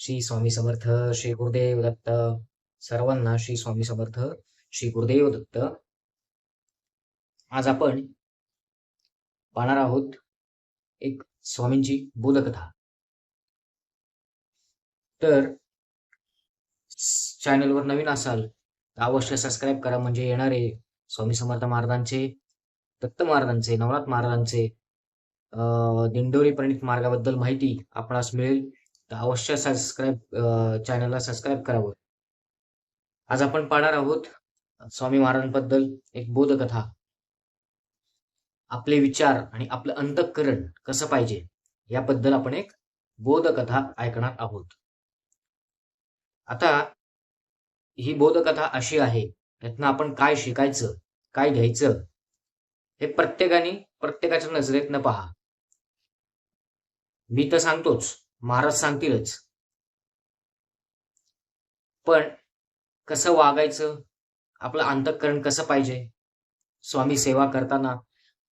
श्री स्वामी समर्थ श्री गुरुदेव दत्त. सर्वांना श्री स्वामी समर्थ श्री गुरुदेव दत्त. आज आपण पाहणार आहोत एक स्वामींची बोधकथा. तर चॅनलवर नवीन असाल तर अवश्य सबस्क्राईब करा म्हणजे येणारे स्वामी समर्थ महाराजांचे दत्त महाराजांचे नवनाथ महाराजांचे अं, दिंडोरी प्रणित मार्गाबद्दल माहिती आपणास मिळेल. अवश्य सबस्क्राईब चॅनलला सबस्क्राईब करावं. आज आपण पाहणार आहोत स्वामी महाराजांबद्दल एक बोधकथा. आपले विचार आणि आपलं अंतःकरण कसं पाहिजे याबद्दल आपण एक बोधकथा ऐकणार आहोत. आता ही बोधकथा अशी आहे यातनं आपण काय शिकायचं काय घ्यायचं हे प्रत्येकाने प्रत्येकाच्या नजरेतनं पहा. मी तर सांगतोच महाराज सांगतीलच. पण कसं वागायचं? आपलं अंतःकरण कसं पाहिजे? स्वामी सेवा करताना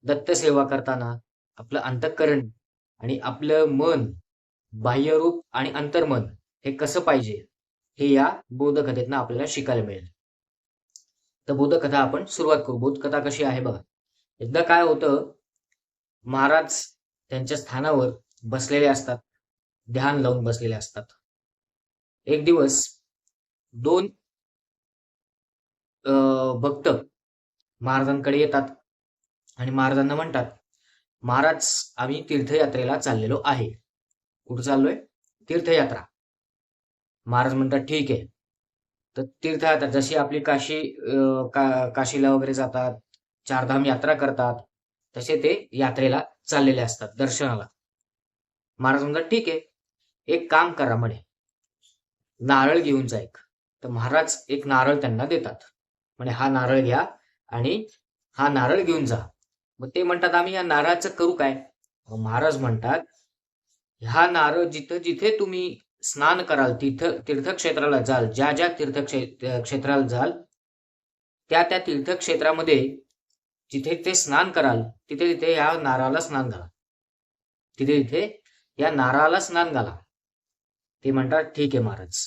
दत्त सेवा करताना आपलं अंतःकरण आणि आपलं मन बाह्यरूप आणि अंतर्मन हे कसं पाहिजे? हे या बोधकथेतनं आपल्याला शिकायला मिळेल. तर बोधकथा आपण सुरुवात करू. बोधकथा कशी आहे बघा. एकदा काय होतं महाराज त्यांच्या स्थानावर बसलेले असतात. ध्यान लावून बसलेले असतात. एक दिवस दोन अं, भक्त महाराजांकडे येतात आणि महाराजांना म्हणतात महाराज आम्ही तीर्थयात्रेला चाललेलो आहे. कुठं चाललोय? तीर्थयात्रा. महाराज म्हणतात ठीक आहे. तर तीर्थयात्रा जशी आपली काशी का काशीला वगैरे जातात चारधाम यात्रा करतात तसे ते यात्रेला चाललेले असतात दर्शनाला. महाराज म्हणतात ठीक आहे. एक काम करा म्हणे. नारळ घेऊन जा एक. तर महाराज एक नारळ त्यांना देतात. म्हणे हा नारळ घ्या आणि हा नारळ घेऊन जा. मग ते म्हणतात आम्ही या नारळाचं करू काय? मग महाराज म्हणतात हा नारळ जिथं जिथे तुम्ही स्नान कराल तीर्थ तीर्थक्षेत्राला जाल ज्या ज्या तीर्थक्षे क्षेत्राला जाल त्या त्या तीर्थक्षेत्रामध्ये जिथे ते स्नान कराल तिथे तिथे या नारळाला स्नान घाला. तिथे तिथे या नारळाला स्नान घाला. ते म्हणतात ठीक आहे महाराज.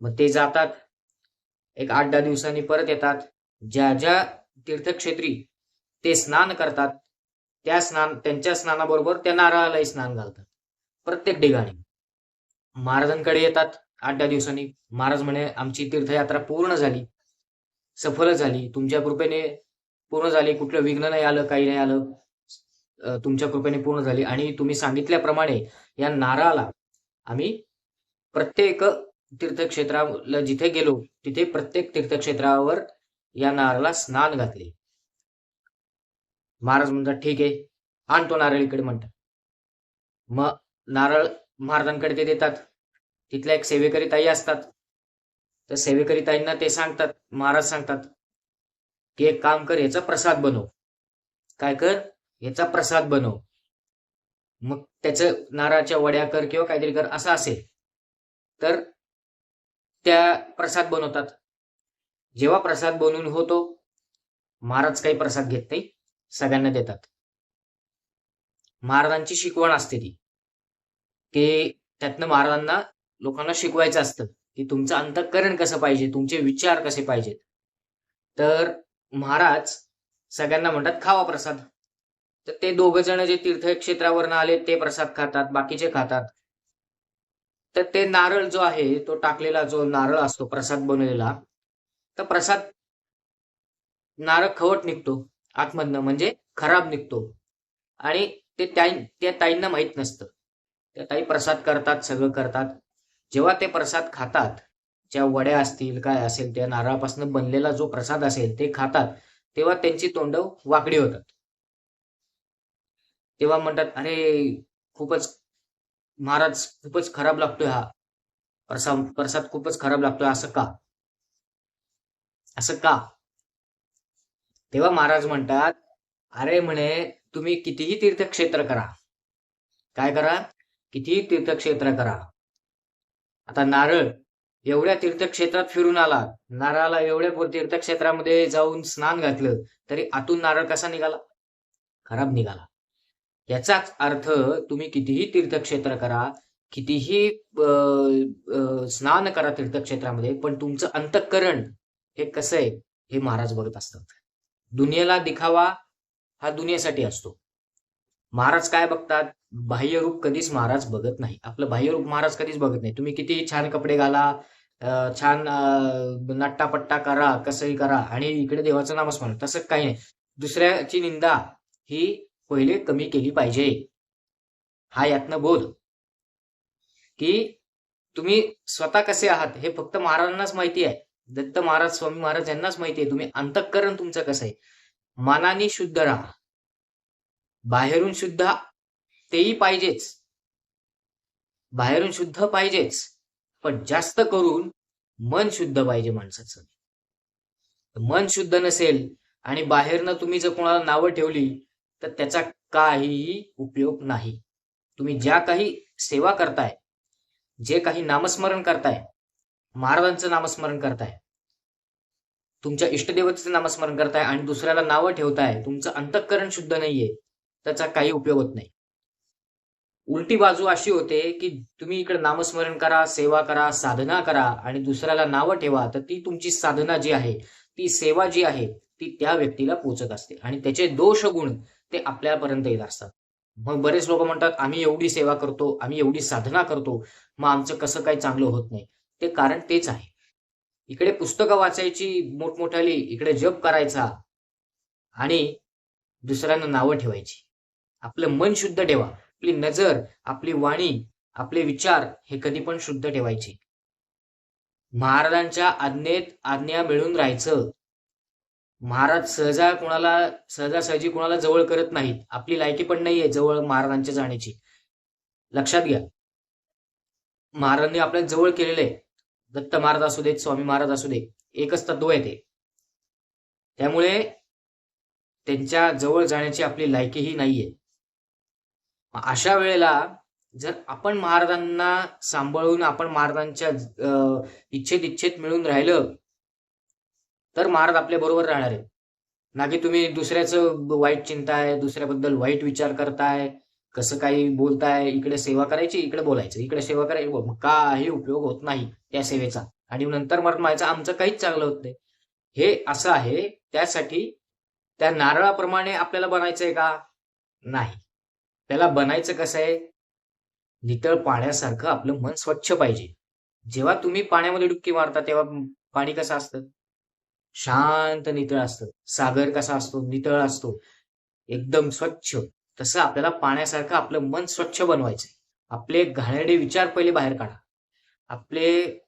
मग ते जातात. एक आठ दहा दिवसांनी परत येतात. ज्या ज्या तीर्थक्षेत्री ते स्नान करतात त्या स्नान त्यांच्या स्नानाबरोबर त्या नारळालाही स्नान घालतात. प्रत्येक ठिकाणी. महाराजांकडे येतात आठ दहा दिवसांनी. महाराज म्हणे आमची तीर्थयात्रा पूर्ण झाली. सफल झाली. तुमच्या कृपेने पूर्ण झाली. कुठलं विघ्न नाही आलं काही नाही आलं. तुमच्या कृपेने पूर्ण झाली. आणि तुम्ही सांगितल्याप्रमाणे या नारळाला आम्ही प्रत्येक तीर्थक्षेत्राला जिथे गेलो तिथे प्रत्येक तीर्थक्षेत्रावर या नारळाला स्नान घातले. महाराज म्हणतात ठीक आहे आणतो नारळ इकडे म्हणतात. मग नारळ महाराजांकडे ते देतात. तिथल्या एक सेवेकरी ताई असतात. तर सेवेकरी ताईंना ते सांगतात. महाराज सांगतात की एक काम कर याचा प्रसाद बनव. काय कर? याचा प्रसाद बनव. मग त्याचं नारळाच्या वड्या कर किंवा काहीतरी कर असं असेल. तर त्या प्रसाद बनवतात. जेव्हा प्रसाद बनवून होतो महाराज काही प्रसाद घेत नाही सगळ्यांना देतात. महाराजांची शिकवण असते ती की त्यातनं महाराजांना लोकांना शिकवायचं असतं की तुमचं अंतःकरण कसं पाहिजे तुमचे विचार कसे पाहिजेत. तर महाराज सगळ्यांना म्हणतात खावा प्रसाद. तर ते दोघ जण जे तीर्थक्षेत्रावरनं आले ते प्रसाद खातात बाकीचे खातात. तर ते नारळ जो आहे तो टाकलेला जो नारळ असतो प्रसाद बनवलेला तर प्रसाद नारळ खवट निघतो आतमधनं म्हणजे खराब निघतो. आणि ते त्या त्या ताईंना माहीत नसतं. त्या ताई प्रसाद करतात सगळं करतात. जेव्हा ते प्रसाद खातात ज्या वड्या असतील काय असेल त्या नारळापासून बनलेला जो प्रसाद असेल ते खातात तेव्हा त्यांची तोंड वाकडी होतात. तेव्हा म्हणतात अरे खूपच महाराज खूपच खराब लागतोय हा. प्रसाद प्रसाद खूपच खराब लागतोय असं का? असं का? तेव्हा महाराज म्हणतात अरे म्हणे तुम्ही कितीही तीर्थक्षेत्र करा. काय करा? कितीही तीर्थक्षेत्र करा. आता नारळ एवढ्या तीर्थक्षेत्रात फिरून आला नारळाला एवढ्या तीर्थक्षेत्रामध्ये जाऊन स्नान घातलं तरी आतून नारळ कसा निघाला? खराब निघाला. याचाच अर्थ तुम्ही कितीही तीर्थक्षेत्र करा कितीही स्नान करा तीर्थक्षेत्रामध्ये पण तुमचं अंतःकरण हे कसं आहे हे महाराज बघत असतात. दुनियेला दिखावा हा दुनियेसाठी असतो. महाराज काय बघतात? बाह्यरूप कधीच महाराज बघत नाही. आपलं बाह्यरूप महाराज कधीच बघत नाही. तुम्ही कितीही छान कपडे घाला अं, छान नट्टापट्टा करा कसंही करा आणि इकडे देवाचं नामस्मरण तसं काही नाही. दुसऱ्याची निंदा ही पहिले कमी केली पाहिजे. हा यातनं बोध. की तुम्ही स्वतः कसे आहात हे फक्त महाराजांनाच माहिती आहे. दत्त महाराज स्वामी महाराज यांनाच माहिती आहे. तुम्ही अंतःकरण तुमचं कसं आहे? मनाने शुद्ध राहा. बाहेरून शुद्ध तेही पाहिजेच. बाहेरून शुद्ध पाहिजेच. पण जास्त करून मन शुद्ध पाहिजे माणसाचं. मन शुद्ध नसेल आणि बाहेरनं तुम्ही जर कोणाला नावं ठेवली तर त्याचा काहीही उपयोग नाही. तुम्ही ज्या काही सेवा करताय जे काही नामस्मरण करताय महाराजांचं नामस्मरण करताय तुमच्या इष्टदेवतेचं नामस्मरण करताय आणि दुसऱ्याला नावं ठेवताय तुमचं अंतःकरण शुद्ध नाहीये त्याचा काही उपयोग होत नाही. उलटी बाजू अशी होते की तुम्ही इकडे नामस्मरण करा सेवा करा साधना करा आणि दुसऱ्याला नावं ठेवा तर ती तुमची साधना जी आहे ती सेवा जी आहे ती त्या व्यक्तीला पोचत असते आणि त्याचे दोष गुण ते आपल्यापर्यंत येत असतात. मग बरेच लोक म्हणतात आम्ही एवढी सेवा करतो आम्ही एवढी साधना करतो मग आमचं कसं काही चांगलं होत नाही. ते कारण तेच आहे. इकडे पुस्तकं वाचायची मोठमोठाली इकडे जप करायचा आणि दुसऱ्यांना नावं ठेवायची. आपलं मन शुद्ध ठेवा. आपली नजर आपली वाणी आपले विचार हे कधी पण शुद्ध ठेवायचे. महाराजांच्या आज्ञेत आज्ञा मिळून राहायचं. महाराज सहजा कोणाला सहजासहजी कोणाला जवळ करत नाहीत. आपली लायकी पण नाहीये जवळ महाराजांच्या जाण्याची लक्षात घ्या. महाराजांनी आपल्याला जवळ केलेलं आहे. दत्त महाराज असू देत स्वामी महाराज असू दे एकच तत्व आहे ते. त्यामुळे त्यांच्या जवळ जाण्याची आपली लायकीही नाहीये. अशा वेळेला जर आपण महाराजांना सांभाळून आपण महाराजांच्या अं, इच्छेत इच्छेत मिळून राहिलं तर महाराज आपल्या बरोबर राहणार आहे ना की तुम्ही दुसऱ्याचं वाईट चिंताय दुसऱ्याबद्दल वाईट विचार करताय कसं काही बोलताय इकडे सेवा करायची इकडे बोलायचं इकडे सेवा करायची. मग काही उपयोग होत नाही त्या सेवेचा. आणि नंतर मग म्हणायचं आमचं काहीच चांगलं होत नाही. हे असं आहे त्यासाठी त्या नारळाप्रमाणे आपल्याला बनायचंय का? नाही. त्याला बनायचं कसं आहे? नितळ पाण्यासारखं आपलं मन स्वच्छ पाहिजे. जेव्हा तुम्ही पाण्यामध्ये डुबकी मारता तेव्हा पाणी कसं असतं? शांत नितळ असतं. सागर कसा असतो? नितळ असतो. एकदम स्वच्छ. तसं आपल्याला पाण्यासारखं आपलं मन स्वच्छ बनवायचंय. आपले घाणेरडे विचार पहिले बाहेर काढा. आपले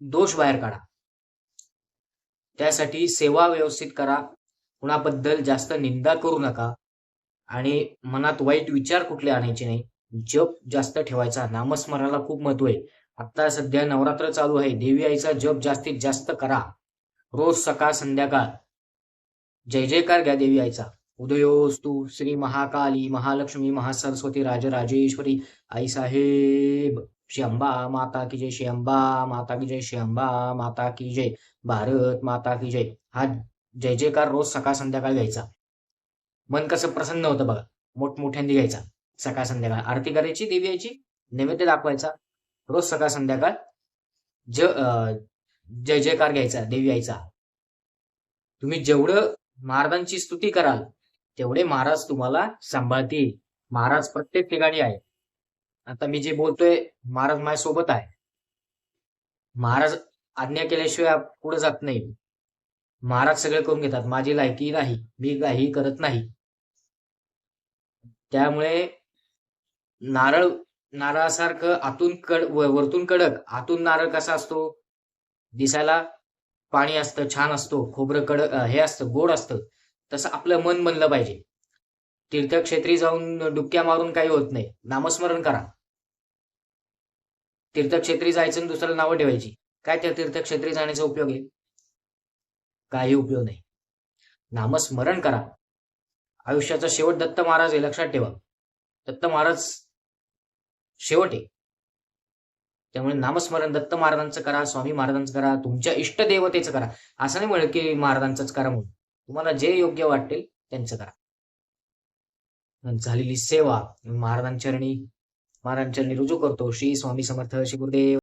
दोष बाहेर काढा. त्यासाठी सेवा व्यवस्थित करा. कुणाबद्दल जास्त निंदा करू नका. आणि मनात वाईट विचार कुठले आणायचे नाही. जप जास्त ठेवायचा. नामस्मरणाला खूप महत्त्व आहे. आता सध्या नवरात्र चालू आहे. देवी आईचा जप जास्तीत जास्त करा. रोज सकाळ संध्याकाळ. जय जयकार घ्या देवी आईचा. उदयोस्तू श्री महाकाली महालक्ष्मी महासरस्वती राजराजेश्वरी आई साहेब श्री अंबा माता की जय श्री अंबा माता की जय श्री अंबा माता की जय. भारत माता की जय. हा जय जयकार रोज सकाळ संध्याकाळ घ्यायचा. मन कसं प्रसन्न होतं बघा. मोठमोठ्यांनी घ्यायचा. सकाळ संध्याकाळ. आरती करायची देवी यायची. नैवेद्य दाखवायचा. रोज सकाळ संध्याकाळ. ज अं, जय जयकार घ्यायचा देवी आईचा. तुम्ही जेवढं महाराजांची स्तुती कराल तेवढे महाराज तुम्हाला सांभाळतील. महाराज प्रत्येक ठिकाणी आहे. आता मी जे बोलतोय महाराज माझ्यासोबत आहे. महाराज आज्ञा केल्याशिवाय पुढे जात नाही. महाराज सगळे करून घेतात माझी लायकी नाही मी काही करत नाही. त्यामुळे नारळ नारळासारखं आतून कड वरतून कडक आतून नारळ कसा असतो? दिसायला पाणी असतं छान असतो खोबरं कडक हे असतं गोड असतं. तसं आपलं मन बनलं पाहिजे. तीर्थक्षेत्री जाऊन डुबक्या मारून काही होत नाही. नामस्मरण करा. तीर्थक्षेत्री जायचं आणि दुसऱ्याला नावं ठेवायची. काय त्या तीर्थक्षेत्री जाण्याचा उपयोग आहे? काही उपयोग नाही. नामस्मरण करा. आयुष्याचा शेवट दत्त महाराज आहे लक्षात ठेवा. दत्त महाराज शेवट आहे. त्यामुळे नामस्मरण दत्त महाराजांचं करा स्वामी महाराजांचं करा तुमच्या इष्ट देवतेचं करा. असं नाही म्हणत की महाराजांचंच करा म्हणून. तुम्हाला जे योग्य वाटेल त्यांचं करा. झालेली सेवा. महाराजांचरणी महाराजांचरणी रुजू करतो. श्री स्वामी समर्थ श्री गुरुदेव.